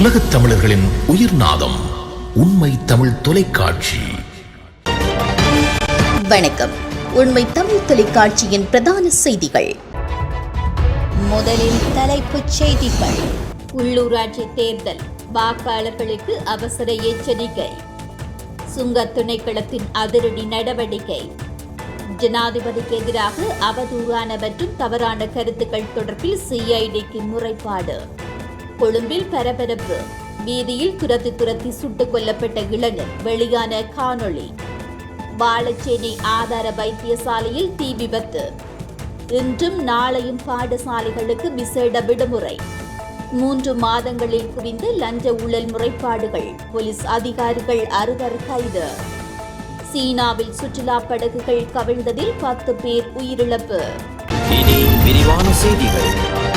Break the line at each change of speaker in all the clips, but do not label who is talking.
உலகத் தமிழர்களின் உயிர்நாதம் உண்மை தமிழ் தொலைக்காட்சி.
வணக்கம். உண்மை தமிழ் தொலைக்காட்சியின் பிரதான செய்திகள். முதலில் தலைப்புச் செய்திகள்.
உள்ளூராட்சி தேர்தல் வாக்காளர்களுக்கு அவசர எச்சரிக்கை. சுங்க திணைக்களத்தின் அதிரடி நடவடிக்கை. ஜனாதிபதிக்கு எதிராக அவதூறான மற்றும் தவறான கருத்துக்கள் தொடர்பில் சிஐடிக்கு முறைப்பாடு. கொழும்பில் பரபரப்பு. வீதியில் துரத்தி துரத்தி சுட்டுக் கொல்லப்பட்ட இளைஞர் வெளியான காணொளி. வாழச்சேனை ஆதார வைத்தியசாலையில் தீ விபத்து. இன்றும் நாளையும் பாடசாலைகளுக்கு விசேட விடுமுறை. மூன்று மாதங்களில் குவிந்து லஞ்ச ஊழல் முறைப்பாடுகள் போலீஸ் அதிகாரிகள் அறுவர் கைது சீனாவில் சுற்றுலா படகுகள் கவிழ்ந்ததில் பத்து பேர் உயிரிழப்பு.
இனி விரிவான செய்திகள்.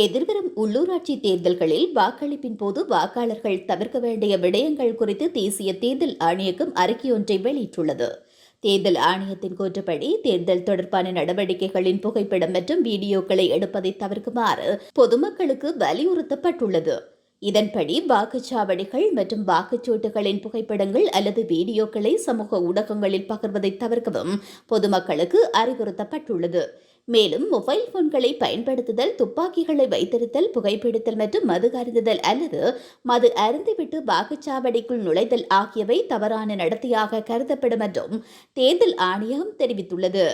எதிர்வரும் உள்ளூராட்சி தேர்தல்களில் வாக்களிப்பின் போது வாக்காளர்கள் தவிர்க்க வேண்டிய விடயங்கள் குறித்து தேசிய தேர்தல் ஆணையகம் அறிக்கையொன்றை வெளியிட்டுள்ளது. தேர்தல் ஆணையத்தின் கூற்றுப்படி தேர்தல் தொடர்பான நடவடிக்கைகளின் புகைப்படம் மற்றும் வீடியோக்களை எடுப்பதை தவிர்க்குமாறு பொதுமக்களுக்கு வலியுறுத்தப்பட்டுள்ளது. இதன்படி வாக்குச்சாவடிகள் மற்றும் வாக்குச்சோட்டுகளின் புகைப்படங்கள் அல்லது வீடியோக்களை சமூக ஊடகங்களில் பகிர்வதை தவிர்க்கவும் பொதுமக்களுக்கு அறிவுறுத்தப்பட்டுள்ளது. மேலும் மொபைல் போன்களை பயன்படுத்துதல் துப்பாக்கிகளை வைத்திருத்தல் புகைப்பிடித்தல் மற்றும் மது அருந்துதல் அல்லது மது அருந்துவிட்டு வாக்குச்சாவடிக்குள் நுழைதல் ஆகியவை தவறான நடத்தையாக கருதப்படும் என்றும் தேர்தல் ஆணையம் தெரிவித்துள்ளது.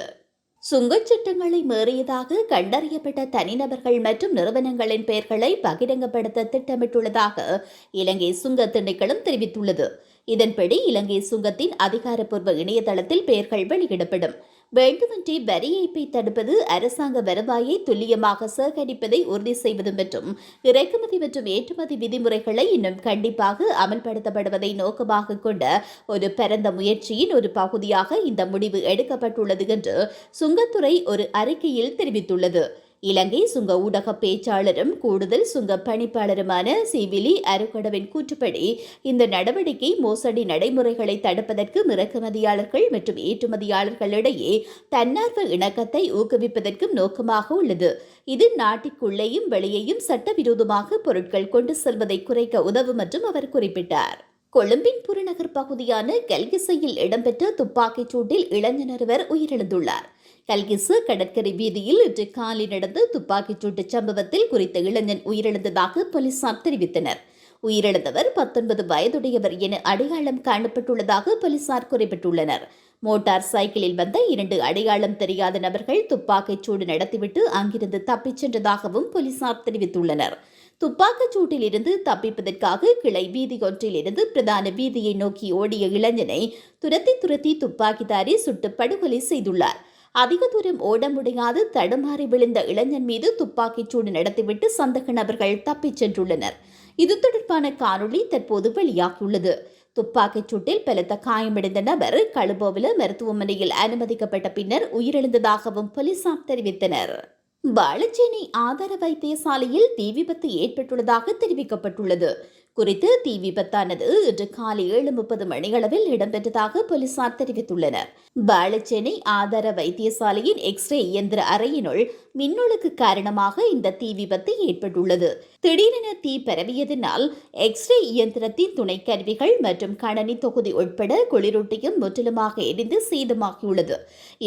சுங்கச் சட்டங்களை மீறியதாக கண்டறியப்பட்ட தனிநபர்கள் மற்றும் நிறுவனங்களின் பெயர்களை பகிரங்கப்படுத்த திட்டமிட்டுள்ளதாக இலங்கை சுங்க திணைக்களம் தெரிவித்துள்ளது. இதன்படி இலங்கை சுங்கத்தின் அதிகாரப்பூர்வ இணையதளத்தில் பெயர்கள் வெளியிடப்படும். வேண்டுமென்றே வரி ஏய்ப்பை தடுப்பது அரசாங்க வருவாயை துல்லியமாக சேகரிப்பதை உறுதி செய்வது மற்றும் இறக்குமதி மற்றும் ஏற்றுமதி விதிமுறைகளை இன்னும் கண்டிப்பாக அமல்படுத்தப்படுவதை நோக்கமாக கொண்ட ஒரு பரந்த முயற்சியின் ஒரு பகுதியாக இந்த முடிவு எடுக்கப்பட்டுள்ளது என்று சுங்கத்துறை ஒரு அறிக்கையில் தெரிவித்துள்ளது. இலங்கை சுங்க ஊடக பேச்சாளரும் கூடுதல் சுங்க பணிப்பாளருமான சிவிலி அருகடவின் கூற்றுப்படி இந்த நடவடிக்கை மோசடி நடைமுறைகளை தடுப்பதற்கு இறக்குமதியாளர்கள் மற்றும் ஏற்றுமதியாளர்களிடையே தன்னார்வ இணக்கத்தை ஊக்குவிப்பதற்கும் நோக்கமாக உள்ளது. இது நாட்டிற்குள்ளேயும் வெளியேயும் சட்டவிரோதமாக பொருட்கள் கொண்டு செல்வதை குறைக்க உதவும் என்றும் அவர் குறிப்பிட்டார். கொழும்பின் புறநகர் பகுதியான கல்கிசையில் இடம்பெற்ற துப்பாக்கிச் சூட்டில் இளைஞர் ஒருவர் உயிரிழந்துள்ளார். கல்கிசு கடற்கரை வீதியில் இன்று காலை நடந்த துப்பாக்கிச் சூட்டு சம்பவத்தில் குறித்த இளைஞன் உயிரிழந்ததாக போலீசார் தெரிவித்தனர். உயிரிழந்தவர் பத்தொன்பது வயதுடையவர் என அடையாளம் காணப்பட்டுள்ளதாக போலீசார் குறிப்பிட்டுள்ளனர். மோட்டார் சைக்கிளில் வந்த இரண்டு அடையாளம் தெரியாத நபர்கள் துப்பாக்கிச் சூடு நடத்திவிட்டு அங்கிருந்து தப்பிச் சென்றதாகவும் போலீசார் தெரிவித்துள்ளனர். துப்பாக்கிச் சூட்டில் இருந்து தப்பிப்பதற்காக கிளை வீதி ஒன்றிலிருந்து பிரதான வீதியை நோக்கி ஓடிய இளைஞனை துரத்தி துரத்தி துப்பாக்கிதாரி சுட்டு படுகொலை செய்துள்ளார். அதிக தூரம் ஓட முடியாது. தடுமாறி விழுந்த இளைஞன் மீது துப்பாக்கிச் சூடு நடத்திவிட்டு சந்தக நபர்கள் தப்பிச் சென்றுள்ளனர். இது தொடர்பான காணொளி தற்போது வெளியாகியுள்ளது. துப்பாக்கிச் சூட்டில் பலத்த காயமடைந்த நபர் கழுபோவில மருத்துவமனையில் அனுமதிக்கப்பட்ட பின்னர் உயிரிழந்ததாகவும் போலீசார் தெரிவித்தனர். பாலச்சேனை ஆதார வைத்தியசாலையில் தீ விபத்து ஏற்பட்டுள்ளதாக தெரிவிக்கப்பட்டுள்ளது. குறித்து தீ விபத்தானது இன்று காலை ஏழு முப்பது மணியளவில் இடம்பெற்றதாக போலீசார் தெரிவித்துள்ளனர். பாலச்சேனை ஆதார வைத்தியசாலையின் எக்ஸ்ரே இயந்திர அறையினுள் மின்னொழுக்கு காரணமாக இந்த தீ விபத்து ஏற்பட்டுள்ளது. திடீரென தீ பரவியதனால் எக்ஸ்ரே இயந்திரத்தின் துணை கருவிகள் மற்றும் கணனி தொகுதி உட்பட குளிரூட்டியும் முற்றிலுமாக எரிந்து சேதமாகியுள்ளது.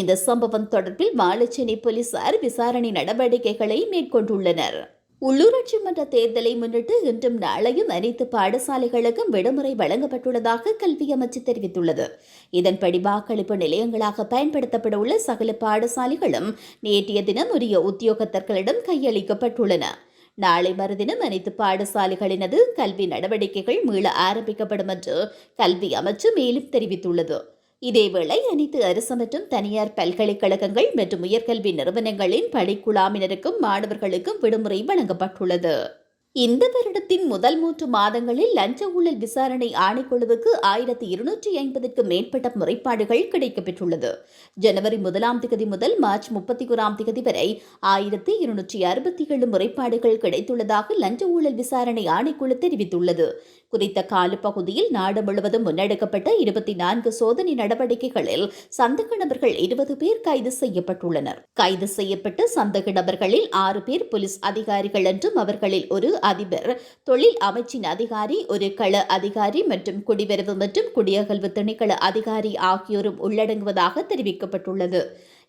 இந்த சம்பவம் தொடர்பில் வாழச்சேனை போலீசார் விசாரணை நடவடிக்கைகளை மேற்கொண்டுள்ளனர். உள்ளூராட்சி மன்ற தேர்தலை முன்னிட்டு இன்றும் நாளையும் அனைத்து பாடசாலைகளுக்கும் விடுமுறை வழங்கப்பட்டுள்ளதாக கல்வி அமைச்சு தெரிவித்துள்ளது. இதன்படி வாக்களிப்பு நிலையங்களாக பயன்படுத்தப்பட உள்ள சகல பாடசாலைகளும் நேற்றைய தினம் உரிய உத்தியோகத்தர்களிடம் கையளிக்கப்பட்டுள்ளன. நாளை மறுதினம் அனைத்து பாடசாலைகளினது கல்வி நடவடிக்கைகள் மீள ஆரம்பிக்கப்படும் என்று கல்வி அமைச்சு மேலும் தெரிவித்துள்ளது. இதேவேளை அனைத்து அரசு மற்றும் தனியார் பல்கலைக்கழகங்கள் மற்றும் உயர்கல்வி நிறுவனங்களின் பணிக்குழாமினருக்கும் மாணவர்களுக்கும் விடுமுறை வழங்கப்பட்டுள்ளது. இந்த வருடத்தின் முதல் மூன்று மாதங்களில் லஞ்ச ஊழல் விசாரணை ஆணைக்குழுவுக்கு ஆயிரத்தி இருநூற்றி ஐம்பதுக்கும் மேற்பட்ட முறைப்பாடுகள் கிடைக்கப்பெற்றுள்ளது. ஜனவரி முதலாம் திகதி முதல் மார்ச் முப்பத்தி ஓராம் திகதி வரை ஆயிரத்தி இருநூற்றி அறுபத்தி ஏழு முறைப்பாடுகள் கிடைத்துள்ளதாக லஞ்ச ஊழல் விசாரணை ஆணைக்குழு தெரிவித்துள்ளது. குறித்த காலப்பகுதியில் நாடு முழுவதும் முன்னெடுக்கப்பட்ட இருபத்தி நான்கு சோதனை நடவடிக்கைகளில் சந்தேக நபர்கள் இருபது பேர் கைது செய்யப்பட்டுள்ளனர். கைது செய்யப்பட்ட சந்தேக நபர்களில் ஆறு பேர் போலீஸ் அதிகாரிகள் என்றும் அவர்களில் ஒரு அதிபர் தொழில் அமைச்சின் அதிகாரி ஒரு கள அதிகாரி மற்றும் குடிவரவு மற்றும் குடியகல்வு திணைக்கள அதிகாரி ஆகியோரும் உள்ளடங்குவதாக தெரிவிக்கப்பட்டுள்ளது.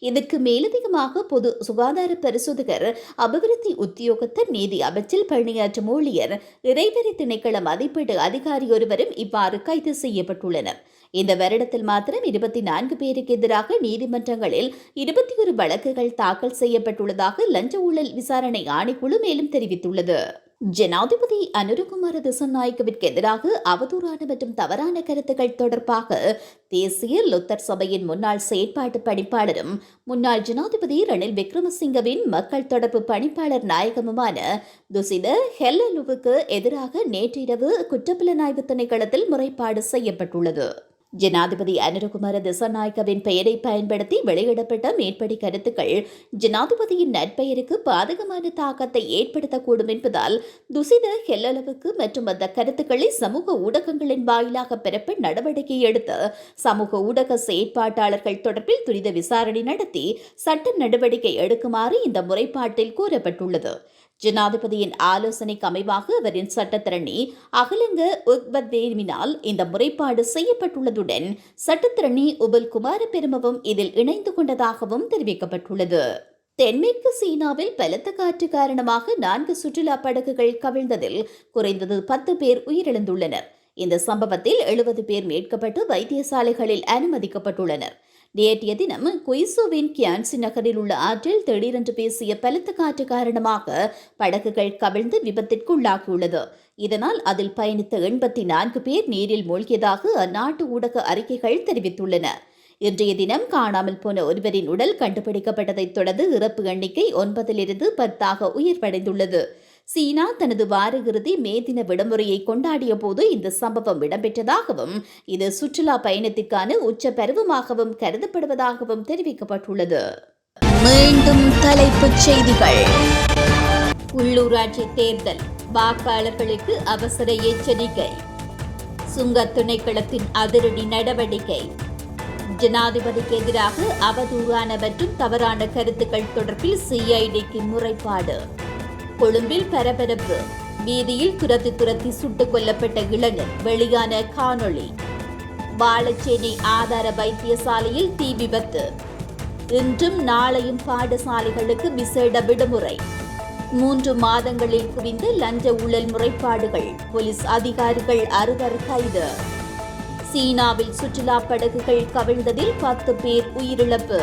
இதற்கு மேலதிகமாக பொது சுகாதார பரிசோதகர் அபிவிருத்தி உத்தியோகத்தர் நீதி அமைச்சில் பணியாற்றும் ஊழியர் இறைவரி திணைக்கள மதிப்பீடு அதிகாரி ஒருவரும் இவ்வாறு கைது செய்யப்பட்டுள்ளனர். இந்த வருடத்தில் மாத்திரம் இருபத்தி நான்கு பேருக்கு எதிராக நீதிமன்றங்களில் இருபத்தி ஒரு வழக்குகள் தாக்கல் செய்யப்பட்டுள்ளதாக லஞ்ச ஊழல் விசாரணை ஆணைக்குழு மேலும் தெரிவித்துள்ளது. ஜனாதிபதி அனுரகுமார திசநாயக்கவிற்கு எதிராக அவதூறான மற்றும் தவறான கருத்துக்கள் தொடர்பாக தேசிய லுத்தர் சபையின் முன்னாள் செயற்பாட்டு பணிப்பாளரும் முன்னாள் ஜனாதிபதி ரணில் விக்ரமசிங்கவின் மக்கள் தொடர்பு பணிப்பாளர் நாயகமுமான துசித ஹெல்லலுவுக்கு எதிராக நேற்றிரவு குற்றப்புலனாய்வு திணைக்களத்தில் முறைப்பாடு செய்யப்பட்டுள்ளது. ஜனாதிபதி அனுரகுமார திசநாயக்கவின் பெயரை பயன்படுத்தி வெளியிடப்பட்ட மேற்படி கருத்துக்கள் ஜனாதிபதியின் நற்பெயருக்கு பாதகமான தாக்கத்தை ஏற்படுத்தக்கூடும் என்பதால் துசித ஹெல்லளவுக்கு மற்றும் அந்த கருத்துக்களை சமூக ஊடகங்களின் வாயிலாக பெறப்ப நடவடிக்கை எடுத்து சமூக ஊடக செயற்பாட்டாளர்கள் தொடர்பில் துரித விசாரணை நடத்தி சட்ட நடவடிக்கை எடுக்குமாறு இந்த முறைப்பாட்டில் கூறப்பட்டுள்ளது. ஜனாதிபதியின் ஆலோசனைக்கு அமைவாக அவரின் சட்டத்திரணி அகலங்க உக்பத்வேவினால் இந்த முறைப்பாடு செய்யப்பட்டுள்ளதுடன் சட்டத்திரணி உபல் குமார பெருமவும் இதில் இணைந்து கொண்டதாகவும் தெரிவிக்கப்பட்டுள்ளது. தென்மேற்கு சீனாவில் பலத்த காற்று காரணமாக நான்கு சுற்றுலா படகுகள் கவிழ்ந்ததில் குறைந்தது பத்து பேர் உயிரிழந்துள்ளனர். இந்த சம்பவத்தில் எழுபது பேர் மீட்கப்பட்டு வைத்தியசாலைகளில் அனுமதிக்கப்பட்டுள்ளனர். நேற்றைய தினம் குயிசோவின் கியான்சி நகரில் உள்ள ஆற்றில் திடீரென்று பேசிய பலத்த காற்று காரணமாக படகுகள் கவிழ்ந்து விபத்திற்குள்ளாகியுள்ளது. இதனால் அதில் பயணித்த எண்பத்தி நான்கு பேர் நீரில் மூழ்கியதாக அந்நாட்டு ஊடக அறிக்கைகள் தெரிவித்துள்ளன. இன்றைய தினம் காணாமல் போன ஒருவரின் உடல் கண்டுபிடிக்கப்பட்டதைத் தொடர்ந்து இறப்பு எண்ணிக்கை ஒன்பதிலிருந்து பத்தாக உயர்வடைந்துள்ளது. சீனா தனது வார இறுதி மே தின விடுமுறையை கொண்டாடிய போது இந்த சம்பவம் இடம்பெற்றதாகவும் இது சுற்றுலா பயணத்திற்கான உச்ச பருவமாகவும் கருதப்படுவதாகவும் தெரிவிக்கப்பட்டுள்ளது.
மீண்டும் தலைப்புச் செய்திகள்.
உள்ளூராட்சி தேர்தல் வாக்காளர்களுக்கு அவசர எச்சரிக்கை. சுங்க திணைக்களத்தின் அதிரடி நடவடிக்கை. ஜனாதிபதிக்கு எதிராக அவதூறான மற்றும் தவறான கருத்துக்கள் தொடர்பில் சிஐடிக்கு முறைப்பாடு. கொழும்பில் பரபரப்பு. வீதியில் துரத்தி துரத்தி சுட்டுக் கொல்லப்பட்ட இளைஞர் வெளியான காணொளி. வாழச்சேனை ஆதார வைத்தியசாலையில் தீ விபத்து. இன்றும் நாளையும் பாடசாலைகளுக்கு விசேட விடுமுறை. மூன்று மாதங்களில் குவிந்து லஞ்ச ஊழல் முறைப்பாடுகள் போலீஸ் அதிகாரிகள் அறுவர் கைது. சீனாவில் சுற்றுலா படகுகள் கவிழ்ந்ததில் பத்து பேர் உயிரிழப்பு.